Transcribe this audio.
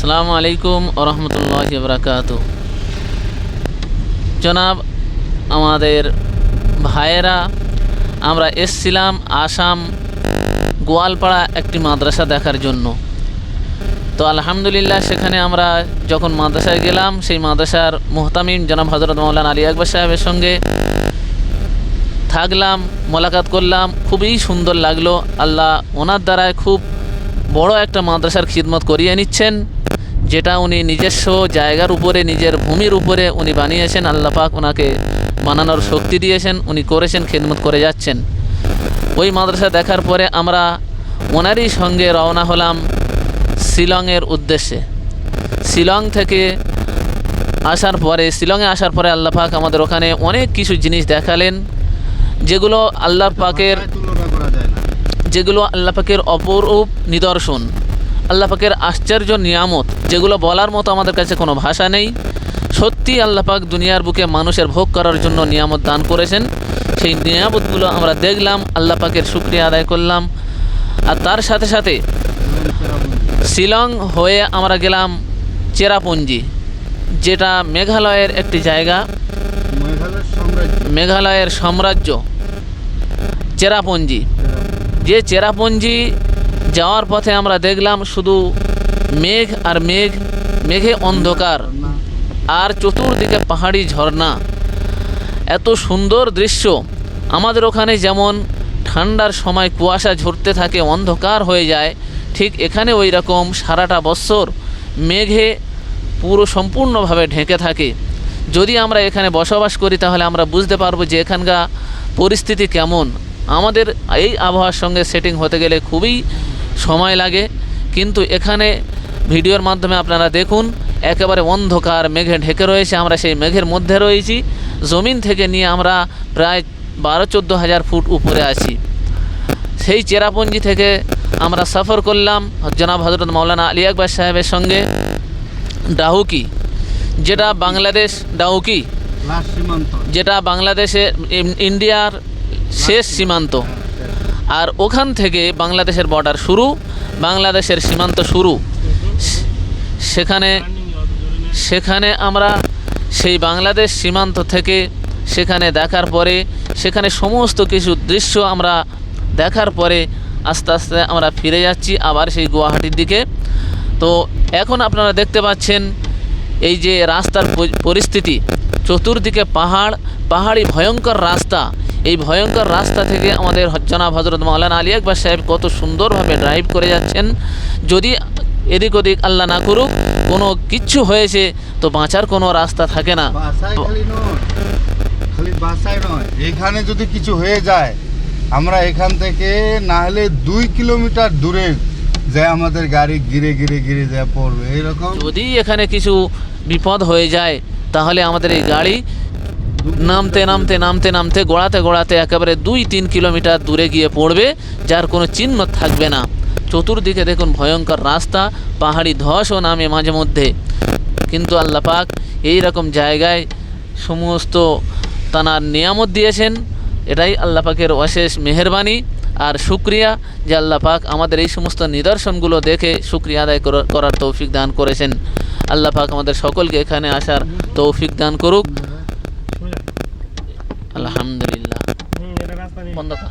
আসসালামু আলাইকুম ওরহমতুল্লাহ বরাকাত জনাব, আমাদের ভাইয়েরা, আমরা এসছিলাম আসাম গোয়ালপাড়া একটি মাদ্রাসা দেখার জন্য। তো আলহামদুলিল্লাহ, সেখানে আমরা যখন মাদ্রাসায় গেলাম, সেই মাদ্রাসার মোহতামিম জনাব হজরত মৌলানা আলী আকবর সাহেবের সঙ্গে থাকলাম, মোলাকাত করলাম, খুবই সুন্দর লাগল। আল্লাহ ওনার দ্বারায় খুব বড় একটা মাদ্রাসার খিদমত করিয়ে নিচ্ছেন। যেটা উনি নিজস্ব জায়গার উপরে নিজের ভূমির উপরে উনি বানিয়েছেন আল্লাহ পাক ওনাকে বানানোর শক্তি দিয়েছেন উনি করেছেন খিদমত করে যাচ্ছেন। ওই মাদ্রাসা দেখার পরে আমরা ওনারই সঙ্গে রওনা হলাম শিলংয়ের উদ্দেশ্যে। শিলং থেকে আসার পরে শিলংয়ে আসার পরে আল্লাহ পাক আমাদের ওখানে অনেক কিছু জিনিস দেখালেন যেগুলো আল্লাহ পাকের যেগুলো আল্লাহ পাকের অপরূপ নিদর্শন। আল্লাহ পাকের আশ্চর্য নিয়ামত, যেগুলো বলার মতো আমাদের কাছে কোনো ভাষা নেই। সত্যি আল্লাহ পাক দুনিয়ার বুকে মানুষের ভোগ করার জন্য নিয়ামত দান করেছেন। সেই নিয়ামতগুলো আমরা দেখলাম, আল্লাহ পাকের আদায় করলাম। আর তার সাথে সাথে শিলং হয়ে আমরা গেলাম চেরাপুঞ্জি, যেটা মেঘালয়ের একটি জায়গা। মেঘালয়ের সাম্রাজ্য, চেরাপুঞ্জি। যে চেরাপুঞ্জি যাওয়ার পথে আমরা দেখলাম শুধু মেঘ আর মেঘ, মেঘে অন্ধকার আর চতুর্দিকে পাহাড়ি ঝর্ণা। এত সুন্দর দৃশ্য। আমাদের ওখানে যেমন ঠান্ডার সময় কুয়াশা ঝরতে থাকে, অন্ধকার হয়ে যায়, ঠিক এখানে ওই রকম সারাটা বৎসর মেঘে পুরো সম্পূর্ণভাবে ঢেকে থাকে। যদি আমরা এখানে বসবাস করি, তাহলে আমরা বুঝতে পারব যে এখানকার পরিস্থিতি কেমন। আমাদের এই আবহাওয়ার সঙ্গে সেটিং হতে গেলে খুবই সময় লাগে। কিন্তু এখানে ভিডিওর মাধ্যমে আপনারা দেখুন একেবারে অন্ধকার মেঘে ঢেকে রয়েছে। আমরা সেই মেঘের মধ্যে রয়েছি। জমিন থেকে নিয়ে আমরা প্রায় বারো চোদ্দ হাজার ফুট উপরে আছি। সেই চেরাপুঞ্জি থেকে আমরা সফর করলাম জনাব হজরত মৌলানা আলী আকবর সাহেবের সঙ্গে। ডাহুকি যেটা বাংলাদেশ ডাহুকি যেটা বাংলাদেশে ইন্ডিয়ার শেষ সীমান্ত। আর ওখান থেকে বাংলাদেশের বর্ডার শুরু, বাংলাদেশের সীমান্ত শুরু। সেখানে সেখানে আমরা সেই বাংলাদেশ সীমান্ত থেকে সেখানে দেখার পরে, সেখানে সমস্ত কিছু দৃশ্য আমরা দেখার পরে আস্তে আস্তে আমরা ফিরে যাচ্ছি আবার সেই গুয়াহাটির দিকে। তো এখন আপনারা দেখতে পাচ্ছেন এই যে রাস্তার পরিস্থিতি, চতুর্দিকে পাহাড় পাহাড়ি ভয়ঙ্কর রাস্তা। এই ভয়ঙ্কর রাস্তা থেকে আমাদের জনাব হজরত মাওলানা আলী আকবর সাহেব কত সুন্দরভাবে ড্রাইভ করে যাচ্ছেন। যদি এদিক ওদিক আল্লাহ না করুক কোনো কিচ্ছু হয়েছে তো বাঁচার কোনো রাস্তা থাকে না। খালি বাসায় নয় এখানে যদি কিছু হয়ে যায় আমরা এখান থেকে না হলে দুই কিলোমিটার দূরে যে আমাদের গাড়ি গিরে গিরে গিরে যায় পড়বে এরকম যদি এখানে কিছু বিপদ হয়ে যায় তাহলে আমাদের এই গাড়ি নামতে নামতে নামতে নামতে, গোড়াতে গোড়াতে একেবারে দুই তিন কিলোমিটার দূরে গিয়ে পড়বে, যার কোনো চিহ্ন থাকবে না। চতুর্দিকে দেখুন ভয়ঙ্কর রাস্তা, পাহাড়ি ধসও নামে মাঝে মধ্যে। কিন্তু আল্লাহ পাক এই রকম জায়গায় সমস্ত তানার নিয়ামত দিয়েছেন। এটাই আল্লাহ পাকের অশেষ মেহরবানি। আর শুক্রিয়া যে আল্লাহ পাক আমাদের এই সমস্ত নিদর্শনগুলো দেখে শুক্রিয়া আদায় করা- করার তৌফিক দান করেছেন। আল্লাহ পাক আমাদের সকলকে এখানে আসার তৌফিক দান করুক। আলহামদুলিল্লাহ। বন্ধ কর